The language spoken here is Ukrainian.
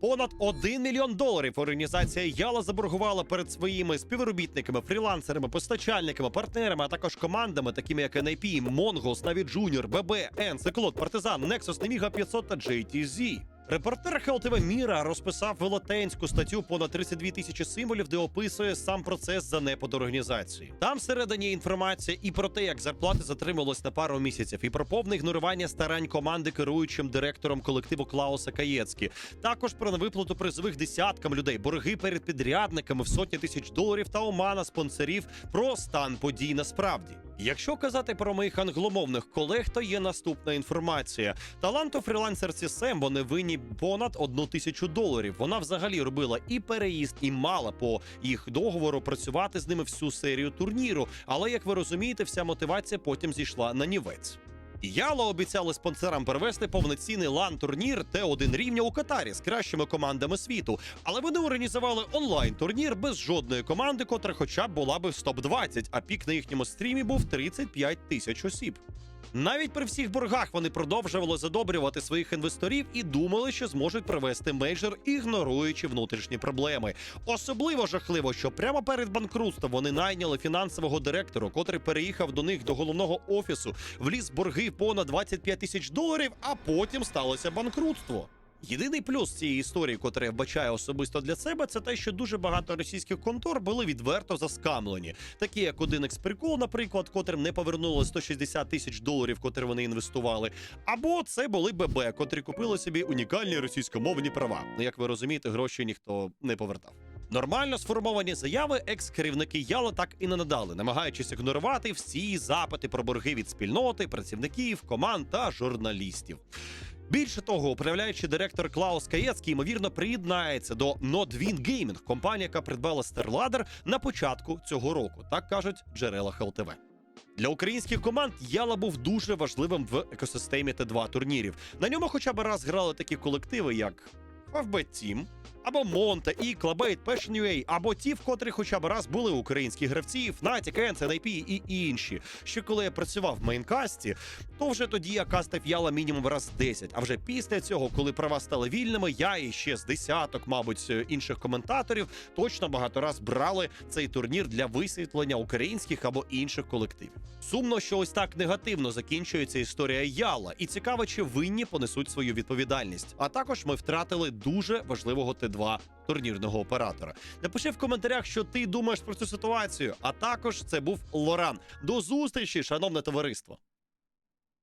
Понад 1 мільйон доларів організація Яла заборгувала перед своїми співробітниками, фрілансерами, постачальниками, партнерами, а також командами, такими як NIP, Mongols, Na'Vi Junior, BB, N, Циклот, Партизан, Nexus, Nemiga 500 та JTZ. Репортер ХЛТВ Міра розписав велетенську статтю понад 32 тисячі символів, де описує сам процес занепаду організації. Там всередині інформація і про те, як зарплати затримувалось на пару місяців, і про повне ігнорування старань команди керуючим директором колективу Клауса Каєцькі. Також про невиплату призових десяткам людей, борги перед підрядниками в сотні тисяч доларів та омана спонсорів про стан подій насправді. Якщо казати про моїх англомовних колег, то є наступна інформація. Таланту фрілансерці Сем вони винні понад одну тисячу доларів. Вона взагалі робила і переїзд, і мала по їх договору працювати з ними всю серію турніру. Але як ви розумієте, вся мотивація потім зійшла на нівець. Яла обіцяли спонсорам перевести повноцінний лан-турнір Т1 рівня у Катарі з кращими командами світу. Але вони організували онлайн-турнір без жодної команди, котра хоча б була би в топ-20, а пік на їхньому стрімі був 35 тисяч осіб. Навіть при всіх боргах вони продовжували задобрювати своїх інвесторів і думали, що зможуть провести мейджор, ігноруючи внутрішні проблеми. Особливо жахливо, що прямо перед банкрутством вони найняли фінансового директора, котрий переїхав до них до головного офісу, вліз борги понад 25 тисяч доларів, а потім сталося банкрутство. Єдиний плюс цієї історії, котрий я вбачаю особисто для себе, це те, що дуже багато російських контор були відверто заскамлені, такі як один експрикол, наприклад, котрим не повернули 160 тисяч доларів, котрі вони інвестували. Або це були ББ, котрі купили собі унікальні російськомовні права. Як ви розумієте, гроші ніхто не повертав. Нормально сформовані заяви екс-керівники Яла так і не надали, намагаючись ігнорувати всі запити про борги від спільноти, працівників, команд та журналістів. Більше того, управляючий директор Клаус Каєцький, ймовірно, приєднається до Nodwin Gaming, компанія, яка придбала StarLadder на початку цього року. Так кажуть джерела ХЛТВ. Для українських команд Яла був дуже важливим в екосистемі Т2 турнірів. На ньому хоча б раз грали такі колективи, як FB Team, або Монта, Ікла, Бейт, UA, або ті, в котрих хоча б раз були українські гравці, Fnatic, NIP і інші. Ще коли я працював в мейнкасті, то вже тоді я кастив Яла мінімум раз 10. А вже після цього, коли права стали вільними, я і ще з десяток, мабуть, е, інших коментаторів точно багато раз брали цей турнір для висвітлення українських або інших колективів. Сумно, що ось так негативно закінчується історія Яла, і цікаво, чи винні понесуть свою відповідальність. А також ми втратили дуже важливого Т2 турнірного оператора. Напиши в коментарях, що ти думаєш про цю ситуацію. А також це був Лоран. До зустрічі, шановне товариство.